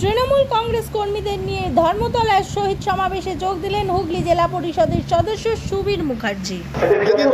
তৃণমূল কংগ্রেস কর্মীদের নিয়ে ধর্মতলায় শহীদ সমাবেশে যোগ দিলেন হুগলি জেলা পরিষদের সদস্য সুবীর মুখার্জি। সেদিন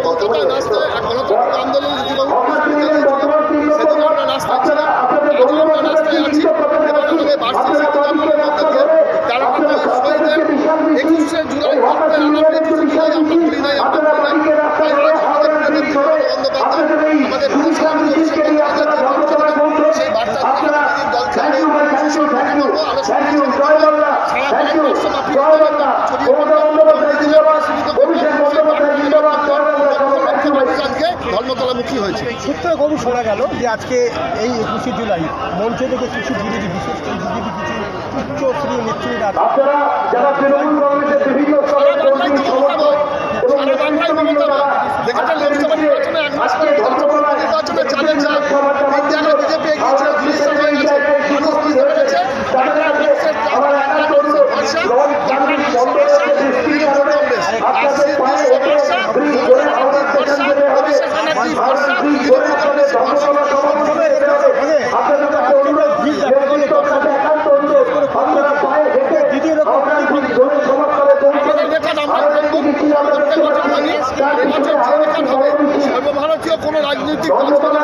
ছড়িয়ে পড়ে আজকে ধর্মতলামুখী হয়েছে। সূত্রে গরু শোনা গেল যে আজকে এই একুশে জুলাই মঞ্চ থেকে কিছু বিরোধী বিশেষ করে বিজেপি কিছু উচ্চ শ্রী নেতৃত্বরা আপনারা যারা সর্বভারতীয় কোন রাজনৈতিক দল